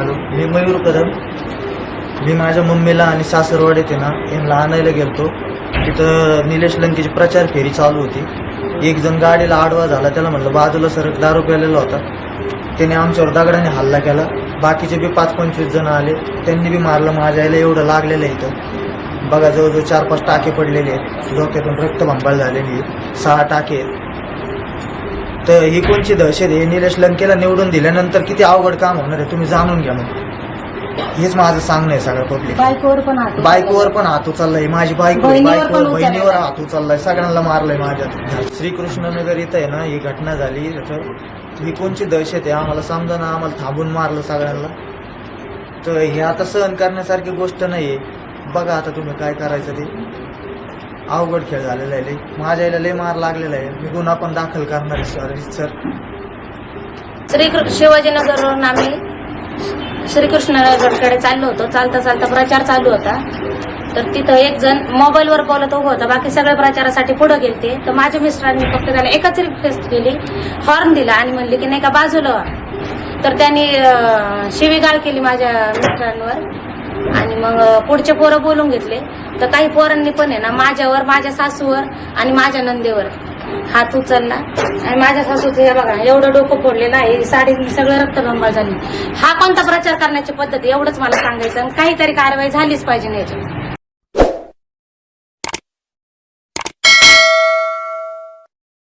Hello मी मयूर कदम. मी माझ्या मम्मीला आणि सासरवाड येते ना यांना आणायला गेलतो. तिथं निलेश लंकेची प्रचार फेरी चालू होती. एक जण गाडीला आडवा झाला त्याला म्हटलं बाजूला सर दारू प्यालेला होता. त्याने आमच्यावर दगडाने हल्ला केला. बाकीचे बी पाच पंचवीस जण आले. त्यांनी बी मारलं माझ्या आईला एवढं लागलेलं आहे इथं. बघा जवळजवळ चार पाच टाके पडलेले आहेत. डोक्यातून रक्तभंबाळ झालेली आहे. सहा टाके आहेत. तर ही कोणची दहशत आहे निलेश लंकेला निवडून दिल्यानंतर किती अवघड काम होणार आहे तुम्ही जाणून घ्या मग. हेच माझं सांगणं आहे सगळं पब्लिक बायकोवर पण हात बायकोवर पण हात उचललाय माझी बायको बहिणीवर बायकोवर पण उचललाय. बहिणीवर हात उचललाय सगळ्यांना मारलंय माझ्या श्रीकृष्णनगर इथं आहे ना ही घटना झाली तर ही कोणची दहशत आहे आम्हाला समजा ना आम्हाला थांबून मारलं सगळ्यांना. तर हे आता सहन करण्यासारखी गोष्ट नाहीये. बघा आता तुम्ही काय करायचं ते. अवघड खेळ झालेला आहे. माझ्या याला लय मार लागलेला आहे. मी गुन्हा पण दाखल करणार आहे सर सर श्री शिवाजीनगरवरून आम्ही श्रीकृष्णनगरकडे चाललो होतो. चालता चालता प्रचार चालू होता. तर तिथं एक जण मोबाईलवर बोलत उभं होता. बाकी सगळे प्रचारासाठी पुढे गेलते. तर माझ्या मिस्टरांनी फक्त त्याला एकच रिक्वेस्ट केली. हॉर्न दिला आणि म्हणले की नाही का बाजूला व्हा. तर त्यांनी शिवीगाळ केली माझ्या मिस्टरांवर. आणि मग पुढचे पोरं बोलून घेतले. तर काही पोरांनी पण आहे ना माझ्यावर माझ्या सासूवर आणि माझ्या नंदेवर हात उचलला. आणि माझ्या सासूचं हे बघा एवढं डोकं फोडलेलं आहे साडी सगळं रक्तबंबाळ झाली. हा कोणता प्रचार करण्याची पद्धत एवढंच मला सांगायचं आणि काहीतरी कारवाई झालीच पाहिजे ना याच्यात.